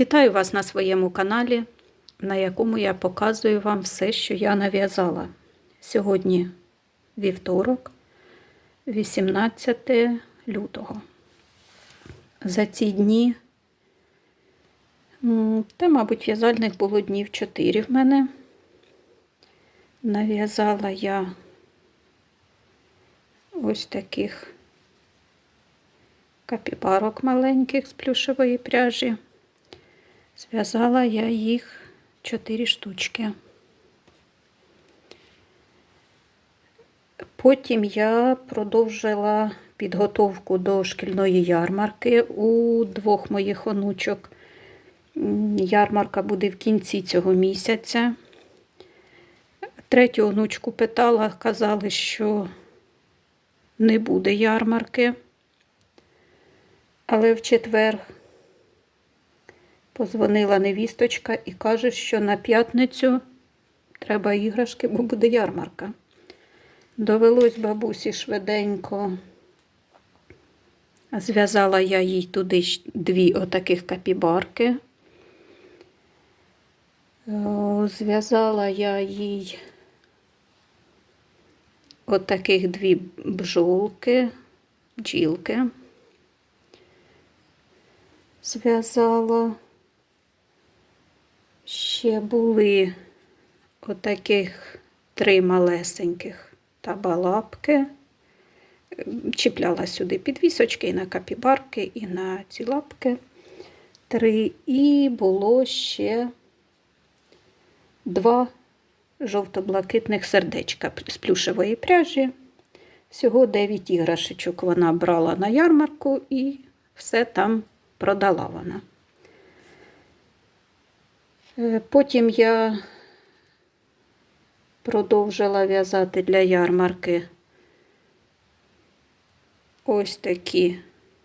Вітаю вас на своєму каналі, на якому я показую вам все, що я нав'язала. Сьогодні вівторок, 18 лютого. За ці дні, та, мабуть, в'язальних було днів 4 в мене. Нав'язала я ось таких капібарок маленьких з плюшевої пряжі. Зв'язала я їх 4 штучки. Потім я продовжила підготовку до шкільної ярмарки у двох моїх онучок. Ярмарка буде в кінці цього місяця. Третю онучку питала, казали, що не буде ярмарки. Але в четвер позвонила невісточка і каже, що на п'ятницю треба іграшки, бо буде ярмарка. Довелось бабусі швиденько. Зв'язала я їй туди дві отаких капібарки. Зв'язала я їй отаких дві бджолки, бджілки. Зв'язала. Ще були отаких три малесеньких табалапки. Чіпляла сюди підвісочки і на капібарки, і на ці лапки. Три. І було ще два жовто-блакитних сердечка з плюшевої пряжі. Всього 9 іграшечок вона брала на ярмарку і все там продала вона. Е, Потім я продовжила в'язати для ярмарки ось такі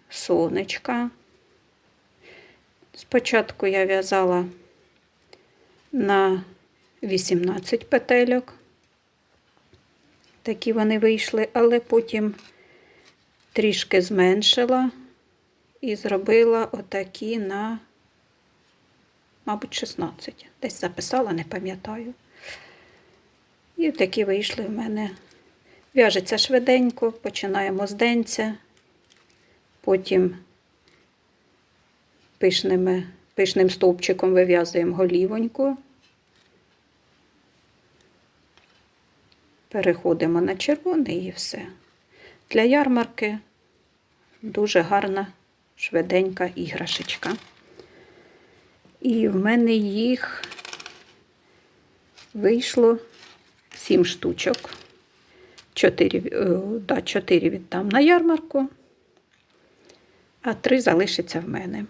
сонечка. Спочатку я в'язала на 18 петельок. Такі вони вийшли, але потім трішки зменшила і зробила отакі на, мабуть, 16. Десь записала, не пам'ятаю. І такі вийшли в мене. В'яжеться швиденько, починаємо з денця, потім пишними, пишним стовпчиком вив'язуємо голівоньку. Переходимо на червоний і все. Для ярмарки дуже гарна, швиденька іграшечка. І в мене їх вийшло 7 штучок. 4, да, 4 віддам на ярмарку, а 3 залишиться в мене.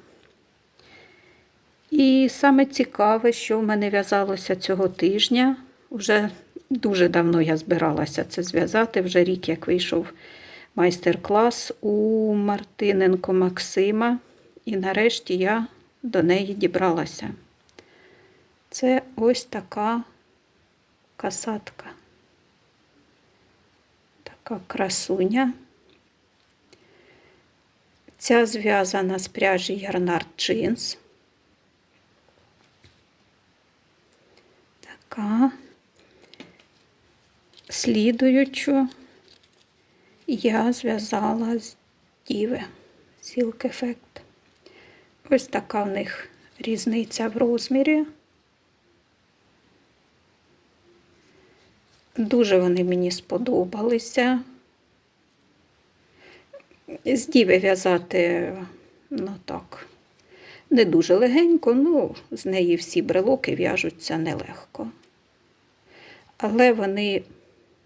І саме цікаве, що в мене в'язалося цього тижня. Вже дуже давно я збиралася це зв'язати. Вже рік, як вийшов майстер-клас у Мартиненко Максима. І нарешті я до неї дібралася. Це ось така касатка. Така красуня. Ця зв'язана з пряжі Ярнард Джинс. Така. Слідуючу я зв'язала з Діви Silk Effect. Ось така в них різниця в розмірі. Дуже вони мені сподобалися. З діви в'язати, ну так, не дуже легенько, ну, з неї всі брелоки в'яжуться нелегко. Але вони,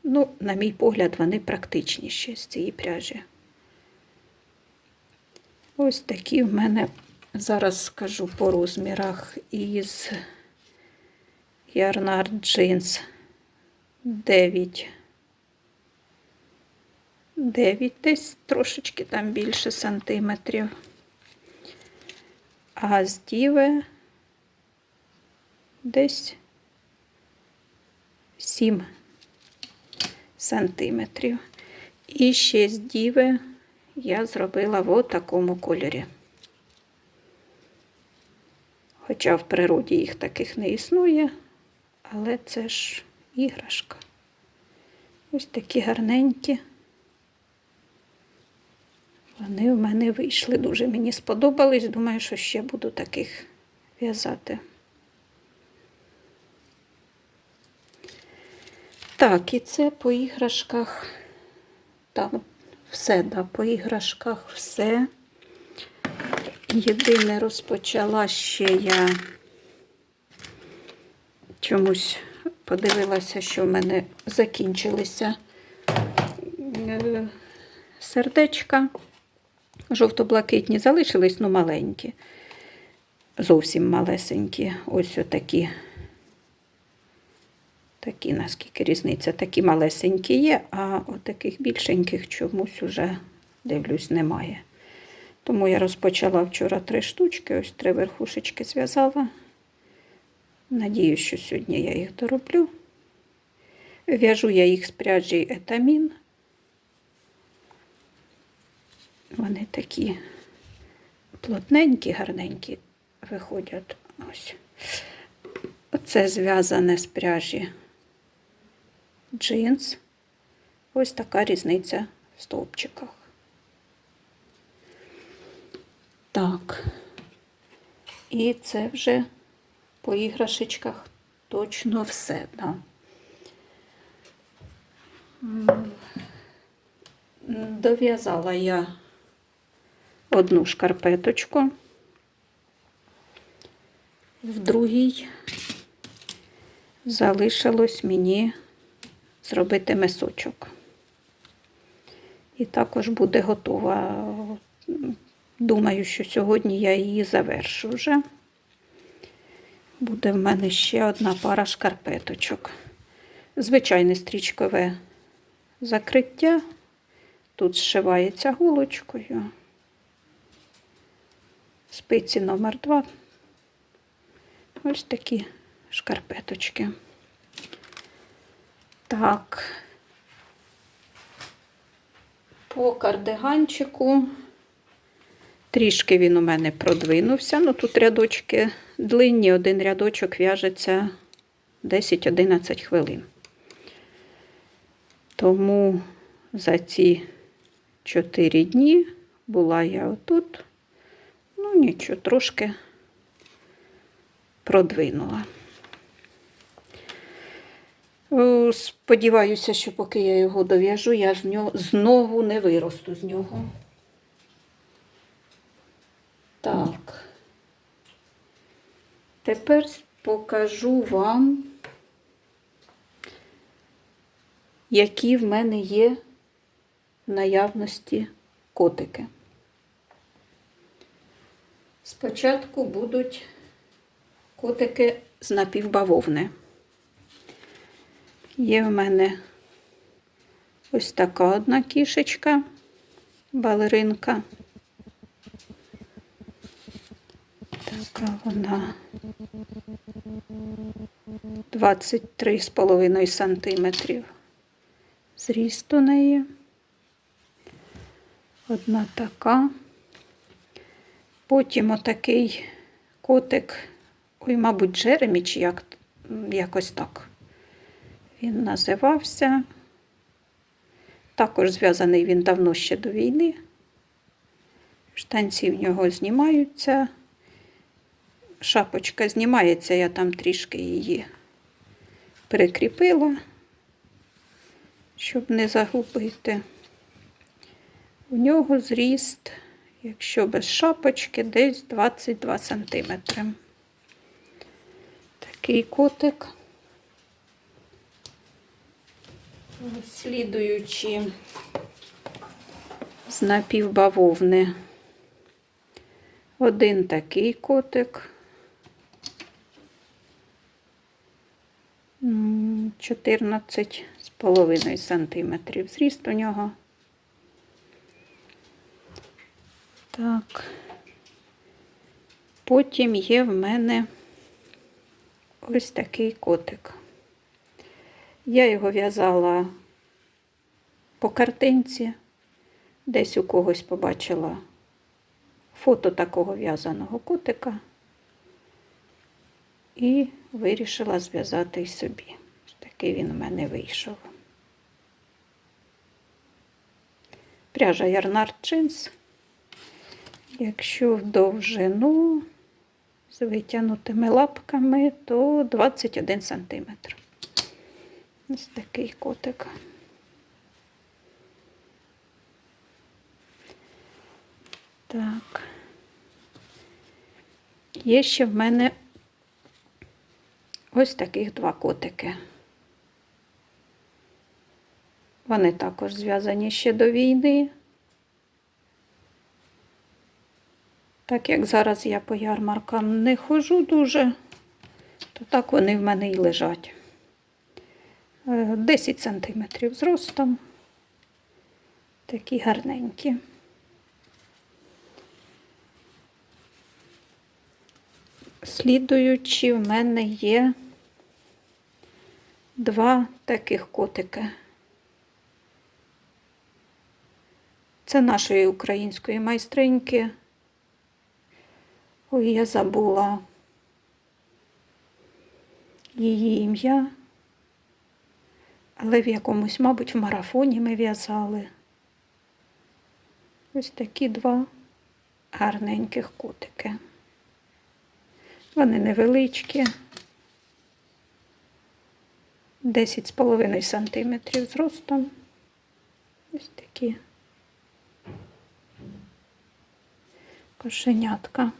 ну, на мій погляд, вони практичніші з цієї пряжі. Ось такі в мене, зараз скажу по розмірах із Ярнард Джинс 9. 9 десь трошечки там більше сантиметрів. А з діви десь 7 сантиметрів. І ще з діви я зробила в такому кольорі. Хоча в природі їх таких не існує, але це ж іграшка. Ось такі гарненькі. Вони в мене вийшли. Дуже мені сподобались. Думаю, що ще буду таких в'язати. Так, і це по іграшках. Там все, да, по іграшках все. Єдине розпочала ще я чомусь подивилася, що в мене закінчилися е, сердечка. Жовто-блакитні залишились, ну маленькі. Зовсім малесенькі. Ось отакі. Такі, наскільки різниця, такі малесенькі є, а отаких більшеньких чомусь уже, дивлюсь, немає. Тому я розпочала вчора три штучки, ось три верхушечки зв'язала. Надію, що сьогодні я їх дороблю. В'яжу я їх з пряжі етамін. Вони такі плотненькі, гарненькі виходять. Ось. Оце зв'язане з пряжі джинс. Ось така різниця в стовпчиках. Так. І це вже по іграшечках точно все. Да. Дов'язала я одну шкарпеточку, в другій залишилось мені зробити мисочок. І також буде готова. Думаю, що сьогодні я її завершу вже. Буде в мене ще одна пара шкарпеточок. Звичайне стрічкове закриття. Тут зшивається голочкою. Спиці номер 2 Ось такі шкарпеточки. Так. По кардиганчику. Трішки він у мене продвинувся. Ну тут рядочки длинні, один рядочок в'яжеться 10-11 хвилин. Тому за ці 4 дні була я отут. Ну, нічого, трошки продвинула. Сподіваюся, що поки я його дов'яжу, я знову не виросту з нього. Так. Тепер покажу вам, які в мене є в наявності котики. Спочатку будуть котики з напівбавовни. Є в мене ось така одна кішечка, балеринка. Така вона 23,5 сантиметрів зріст у неї. Одна така. Потім отакий котик, ой, мабуть, Джеремі, чи як, якось так він називався. Також зв'язаний він давно ще до війни. Штанці в нього знімаються. Шапочка знімається, я там трішки її прикріпила, щоб не загубити. У нього зріст, якщо без шапочки, десь 22 см. Такий котик. Слідуючи з напівбавовни. Один такий котик. 14 з половиною сантиметрів зріст у нього. Так. Потім є в мене ось такий котик. Я його в'язала по картинці, десь у когось побачила фото такого в'язаного котика. І вирішила зв'язати й собі. Такий він у мене вийшов. Пряжа Ярнард Джинс. Якщо в довжину з витягнутими лапками, то 21 см. Ось такий котик. Так. Є ще в мене ось таких два котики. Вони також зв'язані ще до війни. Так як зараз я по ярмаркам не ходжу дуже, то так вони в мене і лежать. Е, 10 сантиметрів зростом. Такі гарненькі. Слідуючи, в мене є два таких котики. Це нашої української майстриньки. Ой, я забула її ім'я, але в якомусь, мабуть, в марафоні ми в'язали. Ось такі два гарненьких котики. Вони невеличкі, 10,5 сантиметрів зростом. Ось такі кошенятка.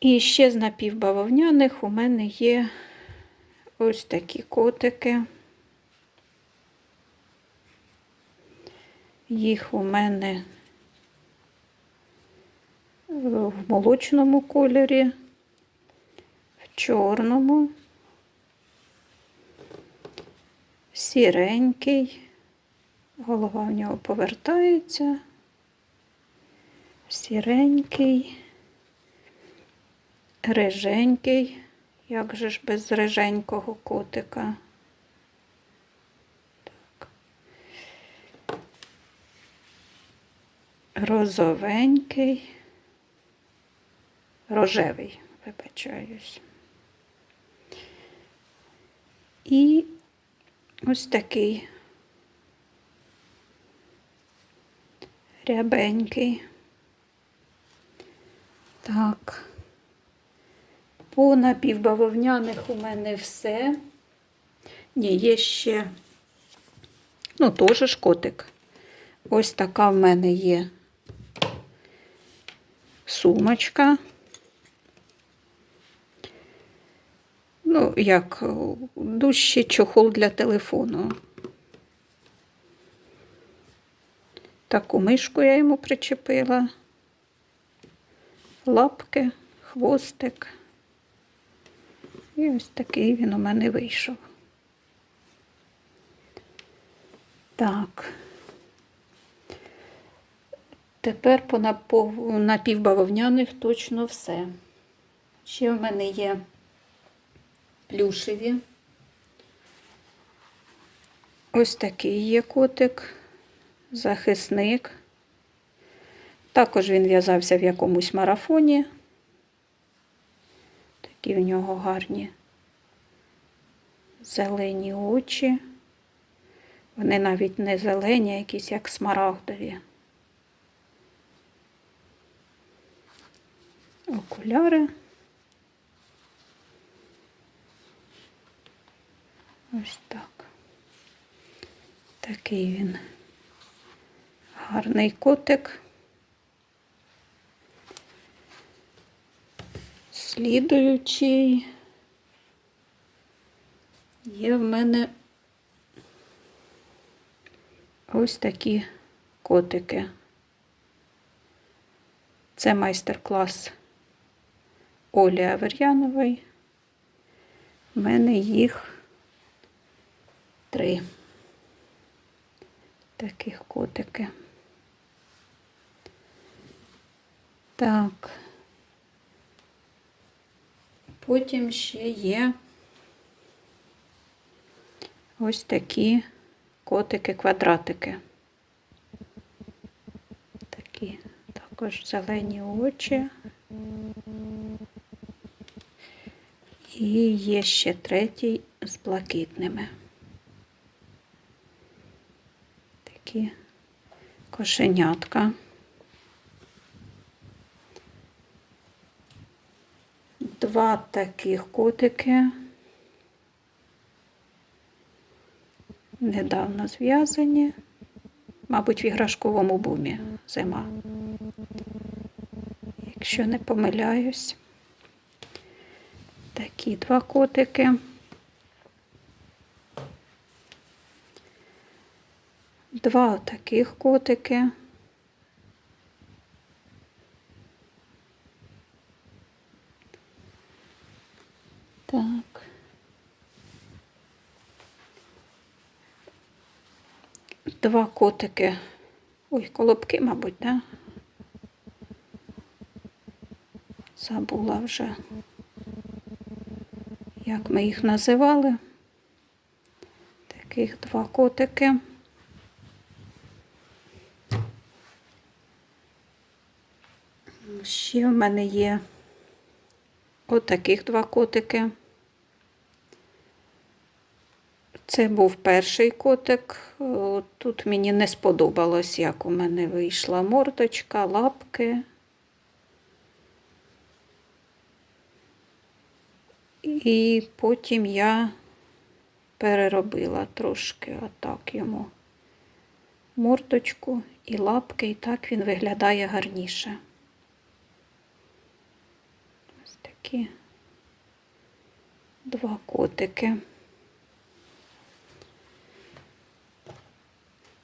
І ще з напівбавовняних у мене є ось такі котики. Їх у мене в молочному кольорі, в чорному, сіренький, голова в нього повертається, сіренький, риженький, як же ж без риженького котика. Розовенький рожевий, вибачаюсь. І ось такий рябенький. Так, по напівбавовняних у мене все. Ні, є ще, ну, теж ж котик. Ось така в мене є сумочка. Ну, як дужчий чохол для телефону. Таку мишку я йому причепила, лапки, хвостик. І ось такий він у мене вийшов. Так. Тепер по напівбавовняних точно все. Ще в мене є плюшеві. Ось такий є котик, захисник. Також він в'язався в якомусь марафоні. Такі в нього гарні зелені очі. Вони навіть не зелені, а якісь як смарагдові. Окуляри. Ось так. Такий він гарний котик. Слідуючий є в мене ось такі котики. Це майстер-клас Олі Авер'янової. У мене їх три таких котики. Так. Потім ще є ось такі котики-квадратики. Такі також зелені очі. І є ще третій з блакитними. Такі кошенятка. Два таких котики. Недавно зв'язані. Мабуть, в іграшковому бумі зима. Якщо не помиляюсь. Такі два котики. Два таких котики. Так. Два котики. Ой, колобки, мабуть, да? Забула вже, як ми їх називали. Таких два котики. Ще в мене є отаких два котики. Це був перший котик. Тут мені не сподобалось, як у мене вийшла мордочка, лапки. І потім я переробила трошки отак йому мордочку і лапки, і так він виглядає гарніше. Ось такі два котики.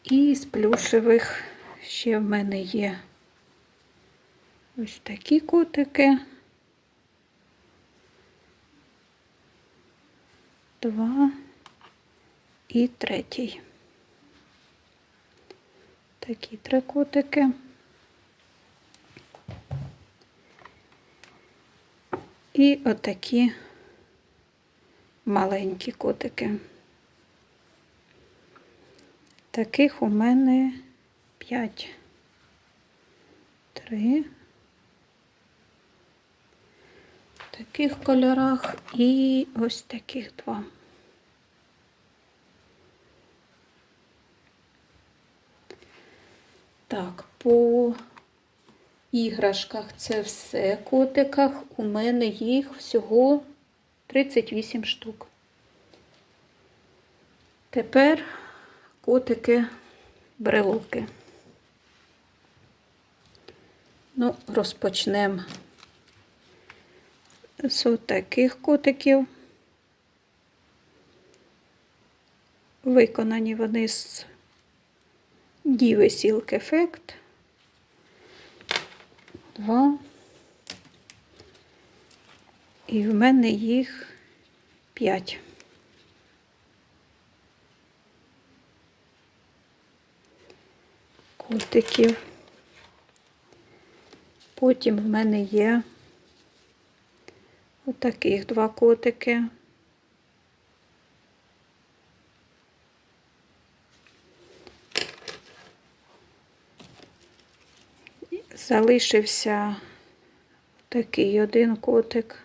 І з плюшевих ще в мене є ось такі котики. Два і третій. Такі три котики. І отакі маленькі котики. Таких у мене п'ять. Три. Таких кольорах і ось таких два. Так, по іграшках це все. Котиках у мене їх всього 38 штук. Тепер котики брелоки. Ну, розпочнемо з таких котиків. Виконані вони з Діви Silk Effect. Два. І в мене їх п'ять. Котиків. Потім в мене є отаких два котики. Залишився такий один котик.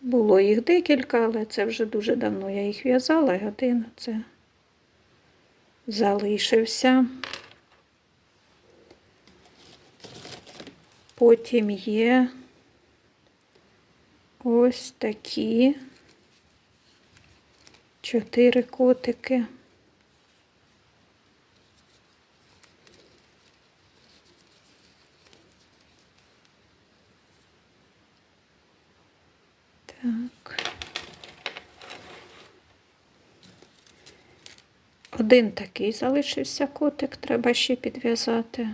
Було їх декілька, але це вже дуже давно я їх в'язала, і один це залишився. Потім є ось такі чотири котики. Так. Один такий залишився котик, треба ще підв'язати.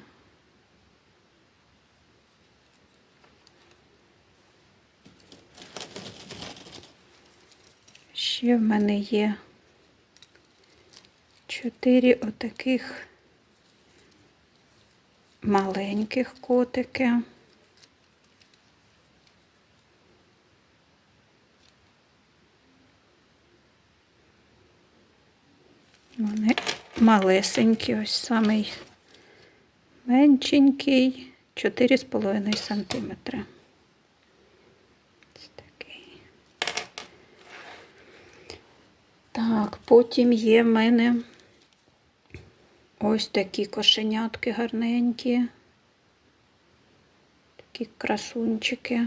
Ще в мене є чотири отаких маленьких котики. Малесенький, ось самий меншенький, 4,5 см. Ось такий. Так, потім є в мене ось такі кошенятки гарненькі, такі красунчики.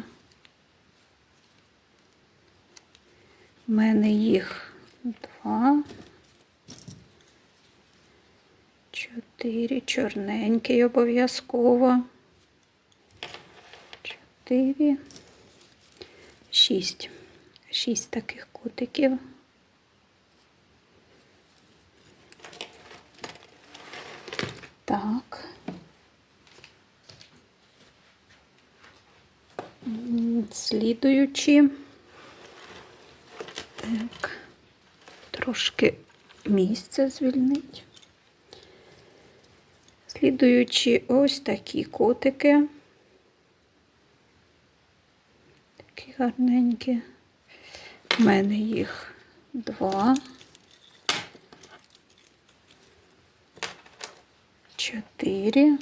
У мене їх два. Чотири. Чорненький обов'язково. Чотири. Шість. Шість таких котиків. Так. Слідуючи. Так. Трошки місце звільнить. Слідуючи ось такі котики. Такі гарненькі. У мене їх два. Чотири.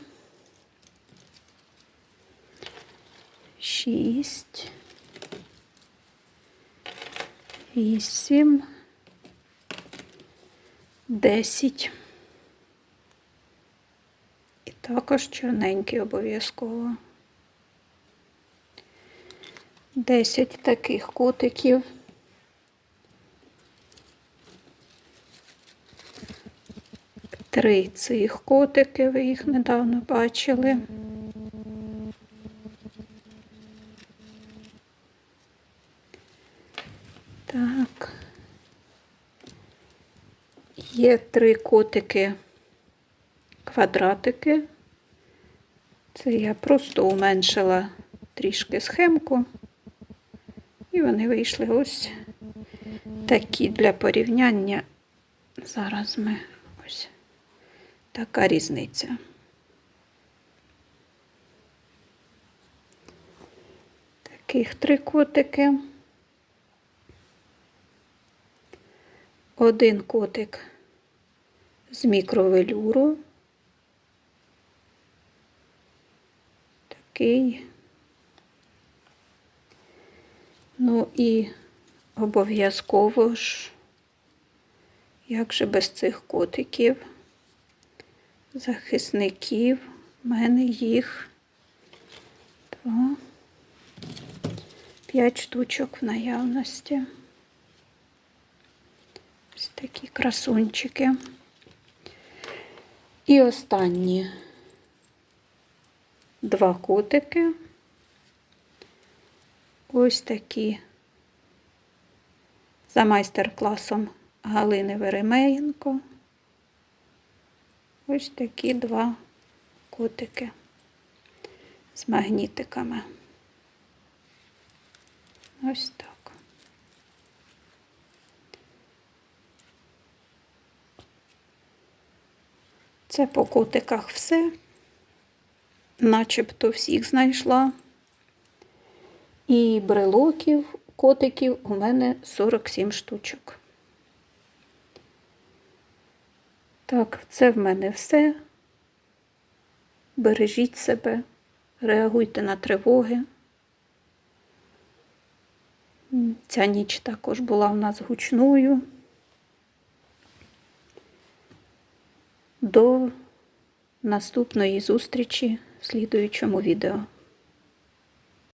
Шість. Вісім. Десять. Також чорненький обов'язково. Десять таких котиків. Три цих котики, ви їх недавно бачили. Так. Є три котики квадратики. Це я просто уменшила трішки схемку. І вони вийшли ось такі для порівняння. Зараз ми ось така різниця. Таких три котики. Один котик з мікровелюру. Такий. Ну і обов'язково ж, як же без цих котиків, захисників, в мене їх два, п'ять штучок в наявності. Ось такі красунчики. І останні два котики. Ось такі за майстер-класом Галини Веремеєнко. Ось такі два котики з магнітиками. Ось так. Це по котиках все. Начебто всіх знайшла. І брелоків, котиків у мене 47 штучок. Так, це в мене все. Бережіть себе, реагуйте на тривоги. Ця ніч також була в нас гучною. До наступної зустрічі в слідуючому відео.